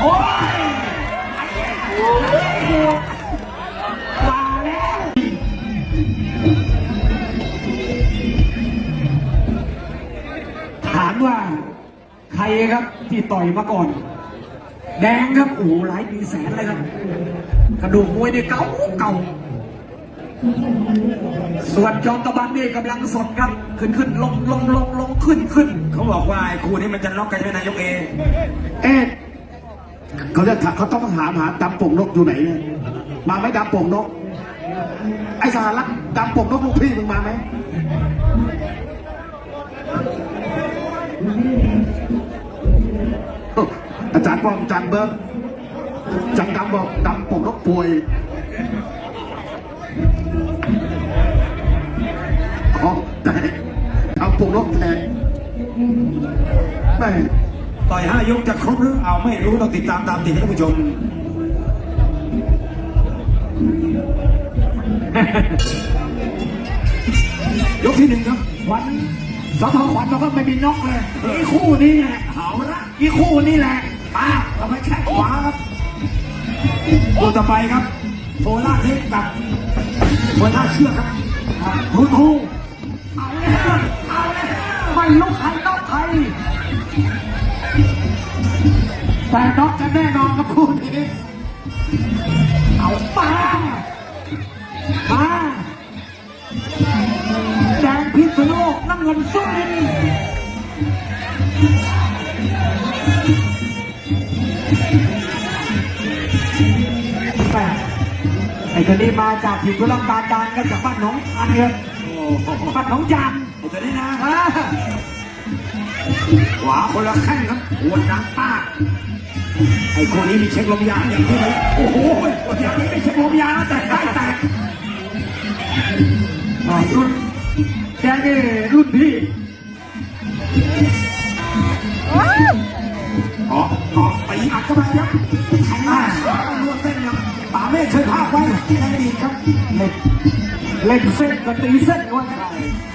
โอ้ยมาแล้วถามว่าใครครับที่ต่อยมาก่อน แดงครับโอ้โหหลายปีแสนเลยครับ กระดูกมวยเนี่ยเก่าเก่า ส่วนจอมตะบันนี่กำลังสดครับ ขึ้นขึ้นลงลงลงลงขึ้นขึ้น เขาบอกว่าไอ้ครูนี้มันจะล็อกกันใช่ไหมนายกเอเอ๊ะเขาจะเขาต้องถาหาดำโป่งนกอยู่ไหน มาไหมดำโป่งนก ไอ้สหรัฐดำโป่งนกลูกพี่มึงมาไหมอาจารย์ป้อมอาจารย์เบิร์กจังดำบอกดำโป่งนกป่วย ดำโป่งนกแทนแม่ต่อยห้ายกจะครบหรือเอาไม่รู้ต้องติดตามตามติดท่านผู้ชมยกที่หนึ่งครับขวัญสทขวัญบอกว่าไม่มีนกเลยอีคู่นี้แหละเอาละอีคู่นี้แหละป้าทำไมแค่ขวาครับตัวต่อไปครับ โทล่าเทคกับหัวหน้าเชือกครับทูทูเอาแล้วเอาล้ว ไม่ลุกใครน็อกใคร แต่น็อกกันแน่นอนกับคู่นี้ เอามา มาแดงพิษณุโลกน้ำเงินสุรินทร์แปดไอ้ตัวนี้มาจากถิ่นทุลังการดานกันจากบ้านหนองอันเนี่ยโอ้โหบ้านหนองจาน ไอ้ตัวนี้นะอ่าขวาคนละแข้งครับหัวดังป้ากไอ้คนนี้มีเช็คลมยางอย่างที่ไหนโอ้โหอย่างนี้ไม่เช็คลมยางนะแต่ได้แต่อ่ารุ่นแกนี่รุ่นพี่อ๋อก็ตีอัดเข้าไปครับแทงหน้าขานวดเส้นครับป่าเมฆเคยพาไว้ในอดีตครับ เล่นเส้นกับตีเส้นว่า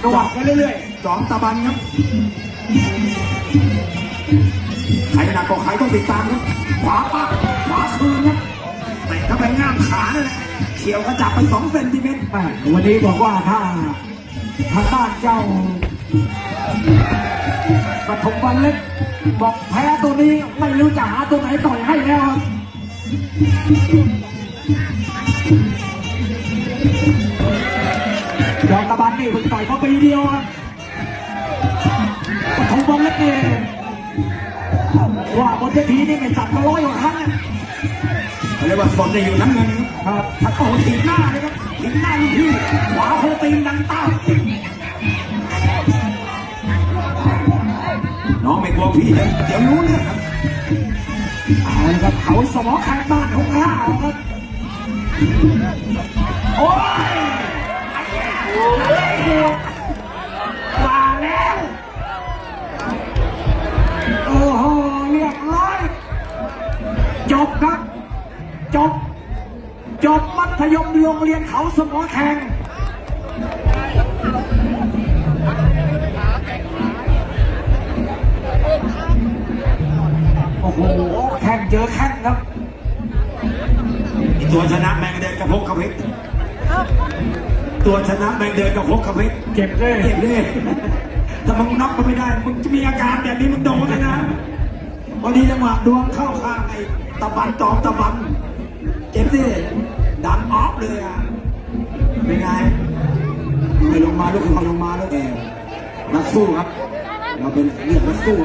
จอดกันเรื่อยๆจอมตะบันครับใครหนักก็ใครต้องติดตามครับขวาปักขวาคืนครับเตะเข้าไปง่ามขานั่นแหละเขียวกระจับไปสองเซนติเมตรแม่วันนี้บอกว่าถ้าทางบ้านเจ้าปฐมวันเล็กบอกแพ้ตัวนี้ไม่รู้จะหาตัวไหนต่อยให้แล้วครับ นนี่เพิ่งต่อยมาปีเดียวครับปฐมวันเล็กนี่ว่าบนเวทีนี่ไม่จัดมาร้อยกว่าครั้งอะเขาเรียกว่าสนจะอยู่น้ำเงินครับครับถ้าโอ้ถีบหน้าเลยครับถีบหน้าลูกพี่ขวาโคตีนดังต้าน้องไม่กลัวพี่เลยเดี๋ยวรู้เรื่องครับเอาละครับเขาสมอแข่งบ้านของข้าครับโอ้ จบมัธยมโรงเรียนเขาสมอแข่งโอ้โหแข่งเจอแข่งครับไอ้ตัวชนะแมงเดินกระพกกระเพกตัวชนะแมงเดินกระพกกระเพกเจ็บเลยเก็บเลยถ้ามึงน็อกมันไม่ได้มึงจะมีอาการแบบนี้มึงโดนเลยนะวันนี้จังหวะดวงเข้าข้างไอ้ตะบันจอมตะบันเจ็บสิ ดันออฟเลยอะเป็นไงไม่ลงมาลูกเขาลงมาลูกแอวนักสู้ครับ เราเป็นเรียกนักสู้